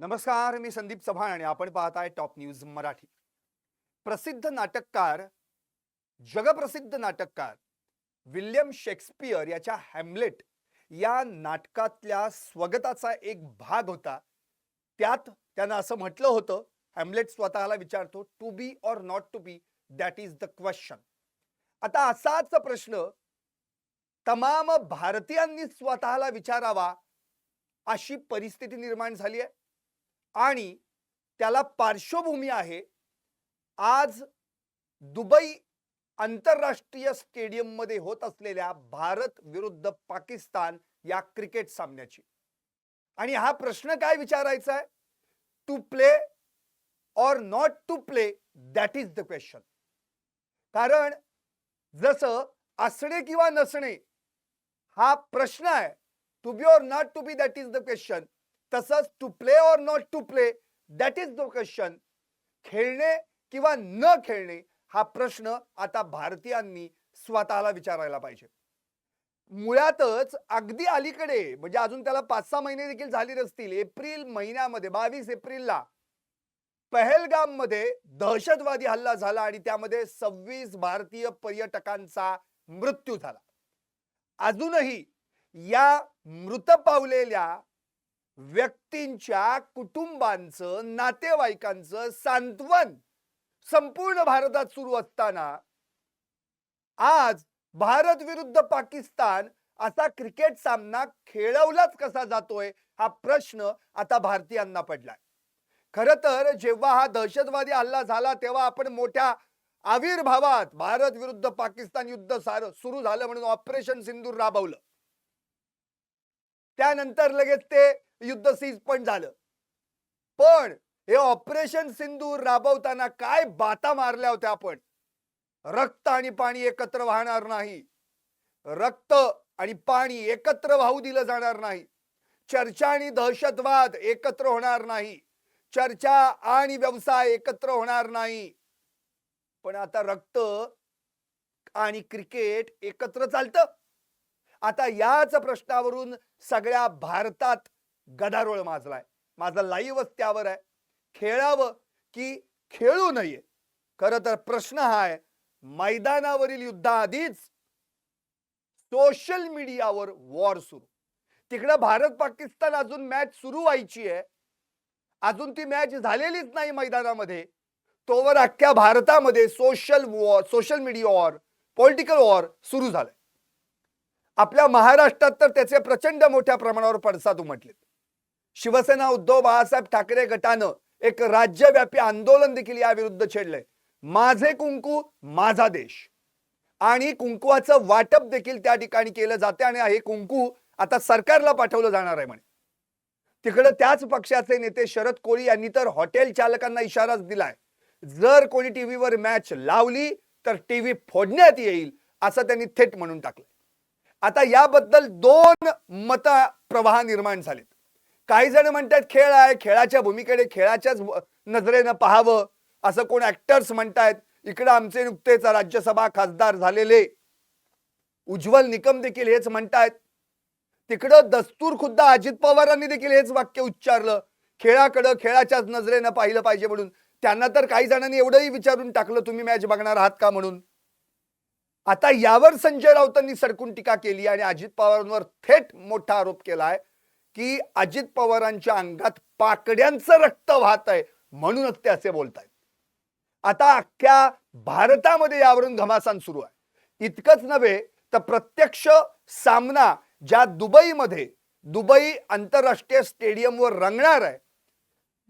नमस्कार मी संदीप चव्हाण आणि आपण पाहताय टॉप न्यूज मराठी. प्रसिद्ध नाटककार जगप्रसिद्ध नाटककार विल्यम शेक्सपियर याच्या हॅम्लेट या नाटकातल्या स्वगताचा एक भाग होता. त्यात त्यानं असं म्हटलं होतं हॅम्लेट स्वतःला विचारतो to be or not to be that is the question आता असाच प्रश्न तमाम भारतीयांनी स्वतःला विचारावा अशी परिस्थिती निर्माण झाली आहे. आणि त्याला पार्श्वभूमी आहे. आज दुबई आंतरराष्ट्रीय स्टेडियममध्ये होत असलेल्या भारत विरुद्ध पाकिस्तान या क्रिकेट सामन्याची. आणि हा प्रश्न काय विचारायचा आहे? To play or not to play that is the question कारण जसं असणे किंवा नसणे हा प्रश्न आहे. To be or not to be that is the question तसंच to play or not to play that is the question खेळणे किंवा न खेळणे हा प्रश्न आता भारतीयांनी स्वतःला विचारायला पाहिजे. मुळातच अगदी अलीकडे म्हणजे अजून त्याला पाच सहा महिने देखील झाले नसतील एप्रिल महिन्यामध्ये बावीस एप्रिलला पहलगाममध्ये दहशतवादी हल्ला झाला आणि त्यामध्ये सव्वीस भारतीय पर्यटकांचा मृत्यू झाला. अजूनही या मृत पावलेल्या व्यक्तींच्या कुटुंबांचं नातेवाईकांचं सांत्वन संपूर्ण भारतात सुरू असताना आज भारत विरुद्ध पाकिस्तान असा क्रिकेट सामना खेळवलाच कसा जातोय हा प्रश्न आता भारतीयांना पडलाय. खर तर जेव्हा हा दहशतवादी हल्ला झाला तेव्हा आपण मोठ्या आविर्भावात भारत विरुद्ध पाकिस्तान युद्ध सार सुरू झालं म्हणून ऑपरेशन सिंदूर राबवलं. त्यानंतर लगेच ते युद्ध सीज पण झालं. पण हे ऑपरेशन सिंदूर राबवताना काय बाता मारल्या होत्या आपण? रक्त आणि पाणी एकत्र वाहणार नाही. रक्त आणि पाणी एकत्र वाहू दिलं जाणार नाही. चर्चा आणि दहशतवाद एकत्र होणार नाही. चर्चा आणि व्यवसाय एकत्र होणार नाही. पण आता रक्त आणि क्रिकेट एकत्र चालतं. आता याच प्रश्नावरून सगळ्या भारतात गदारोळ माजलाय. माझा लाईवच त्यावर आहे. खेळावं की खेळू नये? खर तर प्रश्न हा आहे. मैदानावरील युद्धाआधीच सोशल मीडियावर वॉर सुरू. तिकडं भारत पाकिस्तान अजून मॅच सुरू व्हायची आहे. अजून ती मॅच झालेलीच नाही मैदानामध्ये. तोवर अख्ख्या भारतामध्ये social war social media war political war सुरू झालंय. आपल्या महाराष्ट्रात तर त्याचे प्रचंड मोठ्या प्रमाणावर पडसाद उमटलेत. शिवसेना उद्धव बाळासाहेब ठाकरे गटानं एक राज्यव्यापी आंदोलन देखील याविरुद्ध छेडलंय. माझे कुंकू माझा देश. आणि कुंकुवाचं वाटप देखील त्या ठिकाणी केलं जाते आणि हे कुंकू आता सरकारला पाठवलं जाणार आहे म्हणे. तिकडं त्याच पक्षाचे नेते शरद कोळी यांनी तर हॉटेल चालकांना इशाराच दिलाय. जर कोणी टीव्हीवर मॅच लावली तर टीव्ही फोडण्यात येईल असं त्यांनी थेट म्हणून टाकलं आता याबद्दल दोन मत प्रवाह निर्माण झालेत. काही जण म्हणतात खेळ आहे खेळाच्या भूमिकेकडे खेळाच्याच नजरेनं पाहावं. असं कोण ऍक्टर्स म्हणतायत. इकडं आमचे नुकतेच राज्यसभा खासदार झालेले. उज्ज्वल निकम देखील हेच म्हणतायत. तिकडं दस्तूर खुद्द अजित पवारांनी देखील हेच वाक्य उच्चारलं. खेळाकडं खेळाच्याच नजरेनं पाहिलं पाहिजे म्हणून. त्यांना तर काही जणांनी एवढंही विचारून टाकलं तुम्ही मॅच बघणार आहात का? म्हणून. आता यावर संजय राऊतांनी सडकून टीका केली आणि अजित पवारांवर थेट मोठा आरोप केला आहे की अजित पवारांच्या अंगात पाकड्यांचं रक्त वाहत आहे म्हणूनच ते असे बोलतायत. आता अख्ख्या भारतामध्ये यावरून घमासान सुरू आहे. इतकंच नव्हे तर प्रत्यक्ष सामना ज्या दुबईमध्ये दुबई आंतरराष्ट्रीय स्टेडियमवर रंगणार आहे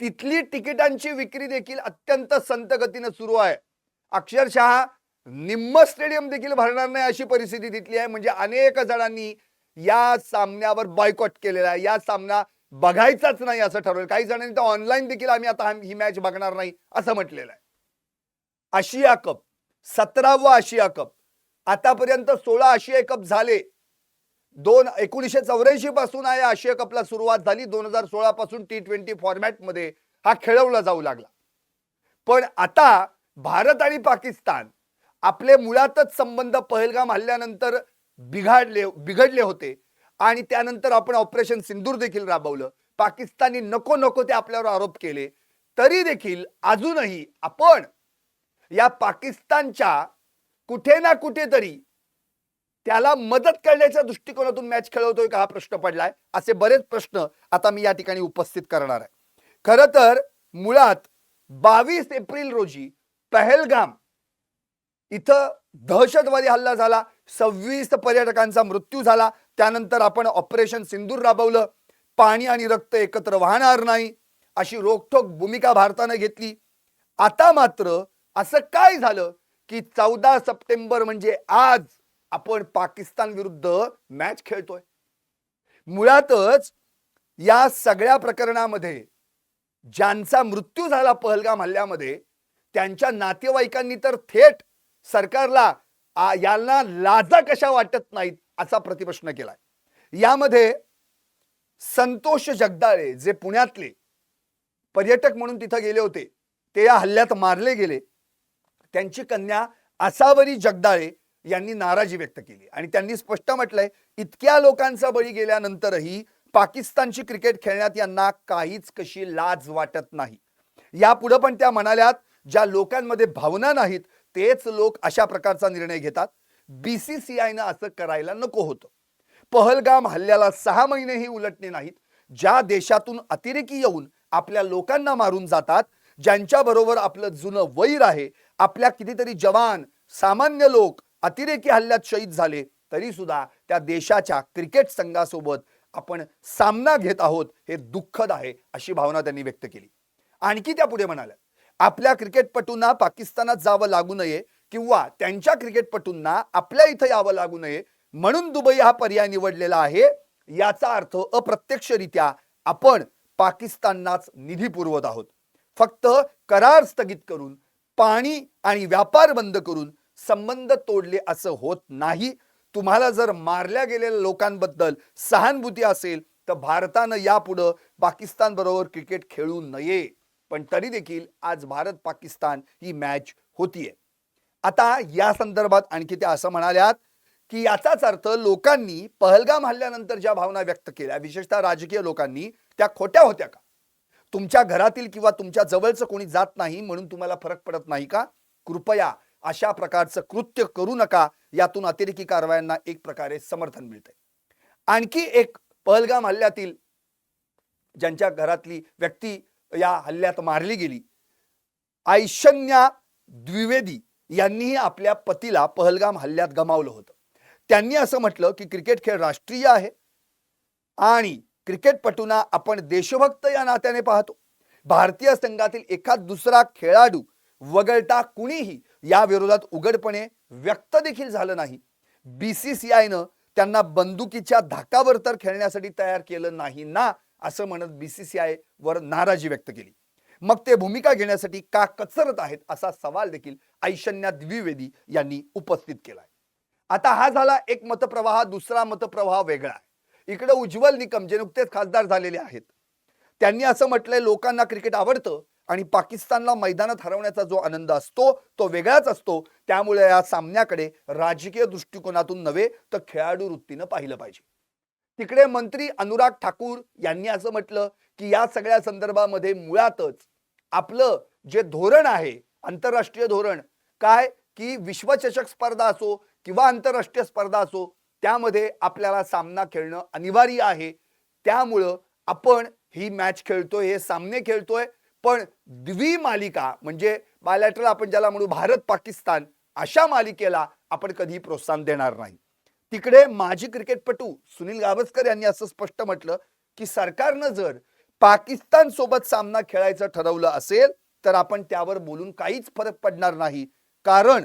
तिथली तिकिटांची विक्री देखील अत्यंत संत गतीनं सुरू आहे. अक्षरशः निम्म स्टेडियम देखील भरणार नाही अशी परिस्थिती तिथली आहे. म्हणजे अनेक जणांनी या सामन्यावर बॉयकॉट केलेला आहे. या सामना बघायचाच नाही असं ठरवलं. काही जणांनी तर ऑनलाईन देखील आम्ही आता ही मॅच बघणार नाही असं म्हटलेलं आहे. आशिया कप सतरावा आशिया कप आतापर्यंत सोळा आशिया कप झाले. दोन एकोणीसशे चौऱ्याऐंशी पासून आहे आशिया कपला सुरुवात झाली. दोन हजार सोळा पासून टी ट्वेंटी फॉर्मॅटमध्ये हा खेळवला जाऊ लागला. पण आता भारत आणि पाकिस्तान आपले मुळातच संबंध पहलगाम हल्ल्यानंतर बिघाडले बिघडले होते. आणि त्यानंतर आपण ऑपरेशन सिंदूर देखील राबवलं. पाकिस्तानी नको नको ते आपल्यावर आरोप केले. तरी देखील अजूनही आपण या पाकिस्तानच्या कुठे ना कुठेतरी त्याला मदत करण्याच्या दृष्टिकोनातून मॅच खेळवतोय का हा प्रश्न पडलाय? असे बरेच प्रश्न आता मी या ठिकाणी उपस्थित करणार आहे. खर तर मुळात बावीस एप्रिल रोजी पहलगाम इथं दहशतवादी हल्ला झाला. सव्वीस पर्यटकांचा मृत्यू झाला. त्यानंतर आपण ऑपरेशन सिंदूर राबवलं. पाणी आणि रक्त एकत्र वाहणार नाही अशी रोखठोक भूमिका भारतानं घेतली. आता मात्र असं काय झालं की चौदा सप्टेंबर म्हणजे आज आपण पाकिस्तान विरुद्ध मॅच खेळतोय. मुळातच या सगळ्या प्रकरणामध्ये ज्यांचा मृत्यू झाला पहलगाम हल्ल्यामध्ये त्यांच्या नातेवाईकांनी तर थेट सरकारला यांना लाजा कशा वाटत नाहीत असा प्रतिप्रश्न केलाय. यामध्ये संतोष जगदाळे जे पुण्यातले पर्यटक म्हणून तिथं गेले होते ते या हल्ल्यात मारले गेले. त्यांची कन्या आसावरी जगदाळे यांनी नाराजी व्यक्त केली. आणि त्यांनी स्पष्ट म्हटलंय इतक्या लोकांचा बळी गेल्यानंतरही पाकिस्तानची क्रिकेट खेळण्यात यांना काहीच कशी लाज वाटत नाही. यापुढं पण त्या म्हणाल्यात ज्या लोकांमध्ये भावना नाहीत तेच लोक अशा प्रकारचा निर्णय घेतात. बीसीसीआयनं असं करायला नको होतं. पहलगाम हल्ल्याला सहा महिनेही उलटले नाहीत. ज्या देशातून अतिरेकी येऊन आपल्या लोकांना मारून जातात ज्यांच्या बरोबर आपलं जुनं वैर आहे आपल्या कितीतरी जवान सामान्य लोक अतिरेकी हल्ल्यात शहीद झाले तरी सुद्धा त्या देशाच्या क्रिकेट संघासोबत आपण सामना घेत आहोत हे दुःखद आहे अशी भावना त्यांनी व्यक्त केली. आणखी त्या पुढे म्हणाल्या आपल्या क्रिकेटपटूंना पाकिस्तानात जावं लागू नये किंवा त्यांच्या क्रिकेटपटूंना आपल्या इथं यावं लागू नये म्हणून दुबई हा पर्याय निवडलेला आहे. याचा अर्थ अप्रत्यक्षरित्या आपण पाकिस्ताननाच निधी पुरवत आहोत. फक्त करार स्थगित करून पाणी आणि व्यापार बंद करून संबंध तोडले असं होत नाही. तुम्हाला जर मारल्या गेलेल्या लोकांबद्दल सहानुभूती असेल तर भारतानं यापुढं पाकिस्तान बरोबर क्रिकेट खेळू नये. पण तरी देखील आज भारत पाकिस्तान ही मॅच होतीये. आता या संदर्भात आणखी त्या असं म्हणाल्यात की याचाच अर्थ लोकांनी पहलगाम हल्ल्यानंतर ज्या भावना व्यक्त केल्या विशेषतः राजकीय लोकांनी त्या खोट्या होत्या का? तुमच्या घरातील किंवा तुमच्या जवळचं कोणी जात नाही म्हणून तुम्हाला फरक पडत नाही का? कृपया अशा प्रकारचं कृत्य करू नका यातून अतिरेकी कारवायांना एक प्रकारे समर्थन मिळतंय. आणखी एक पहलगाम हल्ल्यातील ज्यांच्या घरातली व्यक्ती या हल्ल्यात मारली गेली. ऐशन्या द्विवेदी यांनीही आपल्या पतीला पहलगाम हल्ल्यात गमावलं होतं. त्यांनी असं म्हटलं की क्रिकेट खेळ राष्ट्रीय आहे आणि क्रिकेटपटूंना आपण देशभक्त या नात्याने पाहतो. भारतीय संघातील एखाद दुसरा खेळाडू वगळता कुणीही या विरोधात उघडपणे व्यक्त देखील झालं नाही. बीसीसीआयनं त्यांना बंदुकीच्या धाकावर तर खेळण्यासाठी तयार केलं नाही ना असं म्हणत बी सी सी आय वर नाराजी व्यक्त केली. मग ते भूमिका घेण्यासाठी का कचरत आहेत असा सवाल देखील ऐशन्या द्विवेदी यांनी उपस्थित केलाय. आता हा झाला एक मतप्रवाह दुसरा मतप्रवाह वेगळा. आहे इकडे उज्ज्वल निकम जे नुकतेच खासदार झालेले आहेत त्यांनी असं म्हटलंय लोकांना क्रिकेट आवडतं आणि पाकिस्तानला मैदानात हरवण्याचा जो आनंद असतो तो वेगळाच असतो. त्यामुळे या सामन्याकडे राजकीय दृष्टिकोनातून नव्हे तर खेळाडू वृत्तीनं पाहिलं पाहिजे. तिकडे मंत्री अनुराग ठाकूर यांनी असं म्हटलं की या सगळ्या संदर्भामध्ये मुळातच आपलं जे धोरण आहे आंतरराष्ट्रीय धोरण काय की विश्वचषक स्पर्धा असो किंवा आंतरराष्ट्रीय स्पर्धा असो त्यामध्ये आपल्याला सामना खेळणं अनिवार्य आहे. त्यामुळं आपण ही मॅच खेळतोय हे सामने खेळतोय. पण द्विमालिका म्हणजे बायलॅटरल आपण ज्याला म्हणू भारत पाकिस्तान अशा मालिकेला आपण कधी प्रोत्साहन देणार नाही. तिकडे माजी क्रिकेटपटू सुनील गावस्कर यांनी असं स्पष्ट म्हटलं की सरकारनं जर पाकिस्तान सोबत सामना खेळायचं ठरवलं असेल तर आपण त्यावर बोलून काहीच फरक पडणार नाही. कारण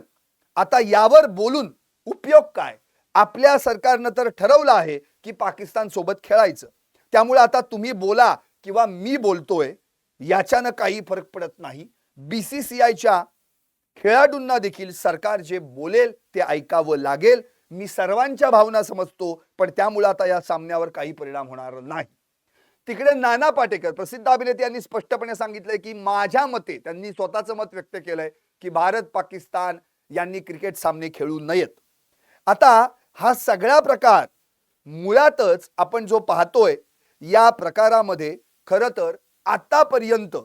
आता यावर बोलून उपयोग काय? आपल्या सरकारनं तर ठरवलं आहे की पाकिस्तान सोबत खेळायचं. त्यामुळे आता तुम्ही बोला किंवा मी बोलतोय याच्यानं काही फरक पडत नाही. बीसीसीआयच्या खेळाडूंना देखील सरकार जे बोलेल ते ऐकावं लागेल. मी सर्वांच्या भावना समजतो पण त्यामुळे आता या सामन्यावर काही परिणाम होणार नाही. तिकडे नाना पाटेकर प्रसिद्ध अभिनेते यांनी स्पष्टपणे सांगितलंय की माझ्या मते त्यांनी स्वतःचं मत व्यक्त केलंय की भारत पाकिस्तान यांनी क्रिकेट सामने खेळू नयेत. आता हा सगळा प्रकार मुळातच आपण जो पाहतोय या प्रकारामध्ये खरं तर आतापर्यंत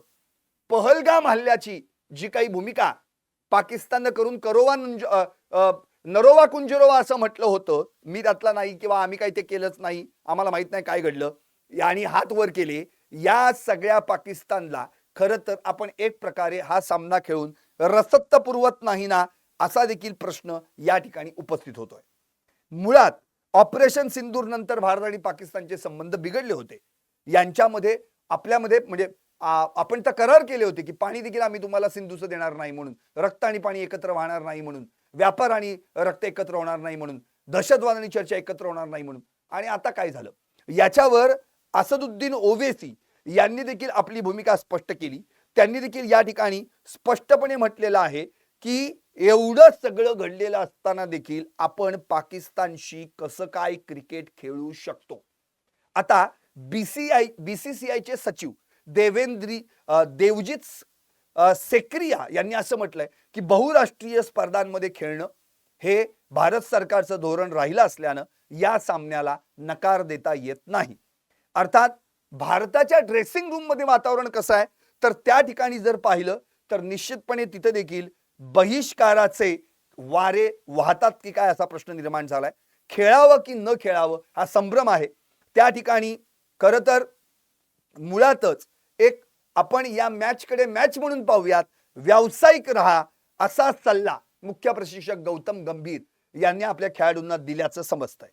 पहलगाम हल्ल्याची जी काही भूमिका पाकिस्ताननं करून करोवा नरोवा कुंजरोवा असं म्हटलं होतं. मी त्यातला नाही किंवा आम्ही काही ते केलंच नाही. आम्हाला माहीत नाही काय घडलं. आणि हात वर केले. या सगळ्या पाकिस्तानला खरं तर आपण एक प्रकारे हा सामना खेळून रसत्त पुरवत नाही ना असा देखील प्रश्न या ठिकाणी उपस्थित होतोय. मुळात ऑपरेशन सिंदूर नंतर भारत आणि पाकिस्तानचे संबंध बिघडले होते. यांच्यामध्ये आपल्यामध्ये म्हणजे आपण तर करार केले होते की पाणी देखील आम्ही तुम्हाला सिंधूचं देणार नाही म्हणून रक्त आणि पाणी एकत्र वाहणार नाही म्हणून व्यापार आणि रक्त एकत्र होणार नाही म्हणून दहशतवाद आणि चर्चा एकत्र होणार नाही म्हणून. आणि आता काय झालं? याच्यावर असदुद्दीन ओवेसी यांनी देखील आपली भूमिका स्पष्ट केली. त्यांनी देखील या ठिकाणी स्पष्टपणे म्हटलेलं आहे की एवढं सगळं घडलेलं असताना देखील आपण पाकिस्तानशी कसं काय क्रिकेट खेळू शकतो? आता बीसीआय बीसीसीआयचे सचिव देवेंद्री देवजीत सेक्रिया यांनी असं म्हटलंय की बहुराष्ट्रीय स्पर्धांमध्ये खेळणं हे भारत सरकारचं धोरण राहिलं असल्यानं या सामन्याला नकार देता येत नाही. अर्थात भारताच्या ड्रेसिंग रूममध्ये वातावरण कसं आहे? तर त्या ठिकाणी जर पाहिलं तर निश्चितपणे तिथे देखील बहिष्काराचे वारे वाहतात की काय असा प्रश्न निर्माण झालाय. खेळावं की न खेळावं हा संभ्रम आहे. त्या ठिकाणी खरं तर मुळातच एक आपण या मॅचकडे मॅच म्हणून पाहूयात. व्यावसायिक राहा असा सल्ला मुख्य प्रशिक्षक गौतम गंभीर यांनी आपल्या खेळाडूंना दिल्याचं समजतंय.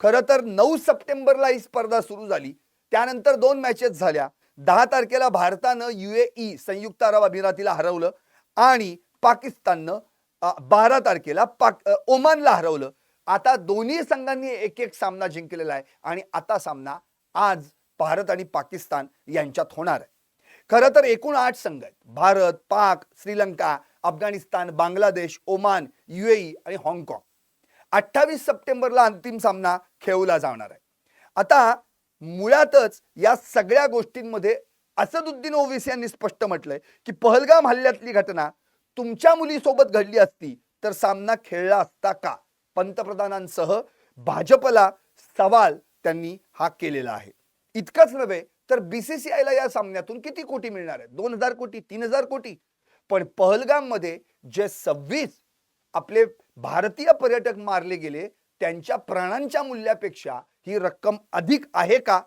खरं तर नऊ सप्टेंबरला ही स्पर्धा सुरू झाली. त्यानंतर दोन मॅचेस झाल्या. दहा तारखेला भारतानं युएई संयुक्त अरब अमिरातीला हरवलं आणि पाकिस्ताननं बारा तारखेला पाक ओमानला हरवलं. आता दोन्ही संघांनी एक एक सामना जिंकलेला आहे आणि आता सामना आज भारत आणि पाकिस्तान यांच्यात होणार आहे. खरं तर एकूण आठ संघ आहेत. भारत पाक श्रीलंका अफगाणिस्तान बांगलादेश ओमान युएई आणि हाँगकाँग. अठ्ठावीस सप्टेंबरला अंतिम सामना खेळवला जाणार आहे. आता मुळातच या सगळ्या गोष्टींमध्ये असदुद्दीन ओवेसी यांनी स्पष्ट म्हटलंय की पहलगाम हल्ल्यातली घटना तुमच्या मुलीसोबत घडली असती तर सामना खेळला असता का? पंतप्रधानांसह भाजपला सवाल त्यांनी हा केलेला आहे. इतकंच नव्हे तर बीसीसीआयला या सामन्यातून किती कोटी मिळणार आहे दोन हजार कोटी तीन हजार कोटी. पण पहलगाममध्ये जे सव्वीस आपले भारतीय पर्यटक मारले गेले त्यांच्या प्राणांच्या मूल्यापेक्षा ही रक्कम अधिक आहे का?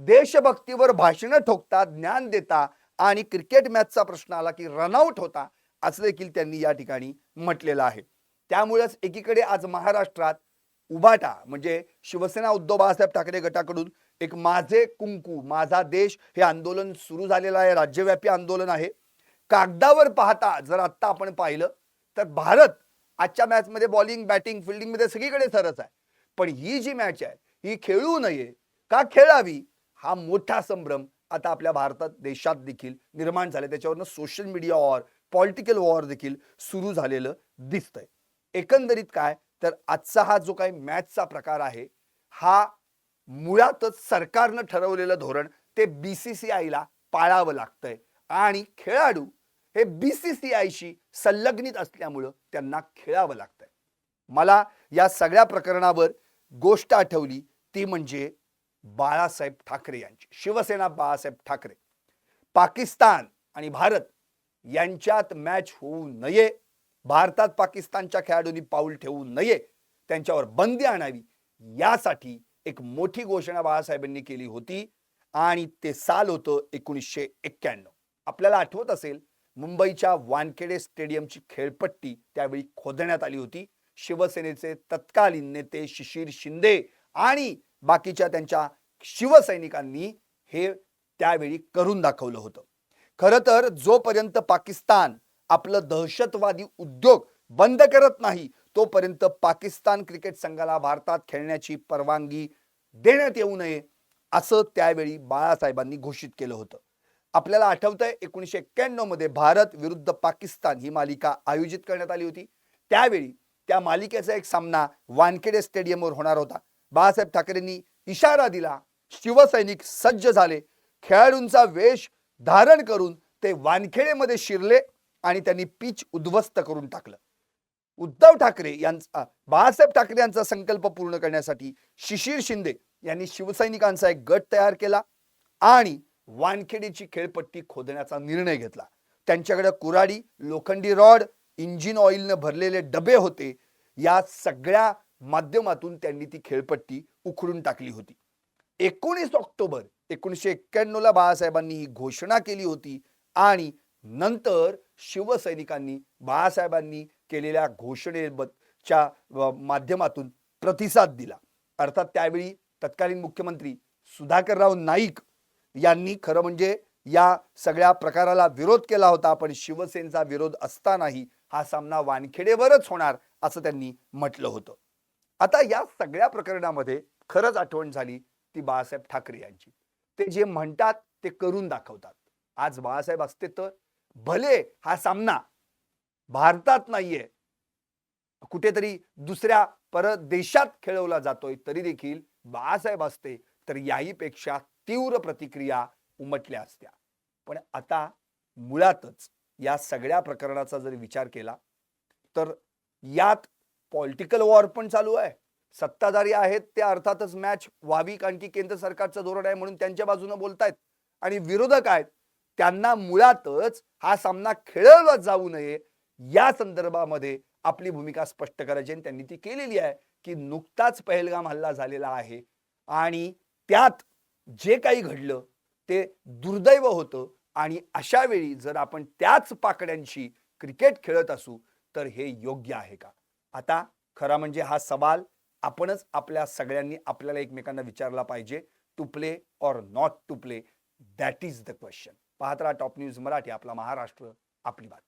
देशभक्तीवर भाषणं ठोकता ज्ञान देता आणि क्रिकेट मॅचचा प्रश्न आला की रनआउट होता असं देखील त्यांनी या ठिकाणी म्हटलेलं आहे. त्यामुळेच एकीकडे आज महाराष्ट्रात उभाटा म्हणजे शिवसेना उद्धव बाळासाहेब ठाकरे गटाकडून एक माझे कुंकू माझा देश हे आंदोलन सुरू झालेलं आहे राज्यव्यापी आंदोलन आहे. कागदावर पाहता जर आत्ता आपण पाहिलं तर भारत आजच्या मॅचमध्ये बॉलिंग बॅटिंग फिल्डिंगमध्ये सगळीकडे सरस आहे. पण ही जी मॅच आहे ही खेळू नये का खेळावी हा मोठा संभ्रम आता आपल्या भारतात देशात देखील निर्माण झाले त्याच्यावरनं social media war political war देखील सुरू झालेलं दिसतंय. एकंदरीत काय तर आजचा हा जो काही मॅचचा प्रकार आहे हा मुळातच सरकारनं ठरवलेलं धोरण ते बीसीसीआयला पाळावं लागतंय. आणि खेळाडू हे बीसीसीआयशी संलग्नित असल्यामुळं त्यांना खेळावं लागतंय. मला या सगळ्या प्रकरणावर गोष्ट आठवली ती म्हणजे बाळासाहेब ठाकरे यांची. शिवसेना बाळासाहेब ठाकरे. पाकिस्तान आणि भारत यांच्यात मॅच होऊ नये. भारतात पाकिस्तानच्या खेळाडूंनी पाऊल ठेवू नये. त्यांच्यावर बंदी आणावी. यासाठी एक मोठी घोषणा बाळासाहेबांनी केली होती आणि ते साल होतं एकोणीसशे एक्क्याण्णव. आपल्याला आठवत असेल मुंबईच्या वानखेडे स्टेडियमची खेळपट्टी त्यावेळी खोदण्यात आली होती. शिवसेनेचे तत्कालीन नेते शिशिर शिंदे आणि बाकीच्या त्यांच्या शिवसैनिकांनी हे त्यावेळी करून दाखवलं होतं. खरं तर जोपर्यंत पाकिस्तान आपलं दहशतवादी उद्योग बंद करत नाही तोपर्यंत पाकिस्तान क्रिकेट संघाला भारतात खेळण्याची परवानगी देण्यात येऊ नये असं त्यावेळी बाळासाहेबांनी घोषित केलं होतं. आपल्याला आठवतंय एकोणीसशे एक्क्याण्णवमध्ये भारत विरुद्ध पाकिस्तान ही मालिका आयोजित करण्यात आली होती. त्यावेळी त्या मालिकेचा एक सामना वानखेडे स्टेडियमवर होणार होता. बाळासाहेब ठाकरेंनी इशारा दिला शिवसैनिक सज्ज झाले खेळाडूंचा वेश धारण करून ते वानखेडेमध्ये शिरले आणि त्यांनी पिच उद्ध्वस्त करून टाकलं. उद्धव ठाकरे यांचा बाळासाहेब ठाकरे यांचा संकल्प पूर्ण करण्यासाठी शिशिर शिंदे यांनी शिवसैनिकांचा एक गट तयार केला आणि वानखेडेची खेळपट्टी खोदण्याचा निर्णय घेतला. त्यांच्याकडे कुराडी लोखंडी रॉड इंजिन ऑइलनं भरलेले डबे होते. या सगळ्या माध्यमातून त्यांनी ती खेळपट्टी उखडून टाकली होती. एकोणीस ऑक्टोबर एकोणीसशे एक्क्याण्णवला बाळासाहेबांनी ही घोषणा केली होती आणि नंतर शिवसैनिकांनी बाळासाहेबांनी केलेल्या घोषणेच्या माध्यमातून प्रतिसाद दिला. अर्थात त्यावेळी तत्कालीन मुख्यमंत्री सुधाकरराव नाईक यांनी खरं म्हणजे या सगळ्या प्रकाराला विरोध केला होता पण शिवसेनेचा विरोध असतानाही हा सामना वानखेडेवरच होणार असं त्यांनी म्हटलं होतं. आता या सगळ्या प्रकरणामध्ये खरंच आठवण झाली ती बाळासाहेब ठाकरे यांची. ते जे म्हणतात ते करून दाखवतात. आज बाळासाहेब असते तर भले हा सामना भारतात नाहीये. कुठेतरी दुसऱ्या परदेशात खेळवला जातोय तरी देखील बाळासाहेब असते तर याहीपेक्षा तीव्र प्रतिक्रिया उमटल्या असत्या. पण आता मुळातच या सगळ्या प्रकरणाचा जर विचार केला तर यात पॉलिटिकल वॉर पण चालू आहे. सत्ताधारी आहेत ते अर्थातच मॅच व्हावी कारण की केंद्र सरकारचं धोरण आहे म्हणून त्यांच्या बाजूने बोलतायत. आणि विरोधक आहेत त्यांना मुळातच हा सामना खेळवला जाऊ नये या संदर्भामध्ये आपली भूमिका स्पष्ट करायची आणि त्यांनी ती केलेली आहे की नुकताच पहलगाम हल्ला झालेला आहे आणि त्यात जे काही घडलं ते दुर्दैव होतं आणि अशा वेळी जर आपण त्याच पाकड्यांशी क्रिकेट खेळत असू तर हे योग्य आहे का? आता खरा म्हणजे हा सवाल आपणच आपल्या सगळ्यांनी आपल्याला एकमेकांना विचारला पाहिजे to play not to play that is the question पाहत राहा टॉप न्यूज मराठी आपला महाराष्ट्र आपली बातमी.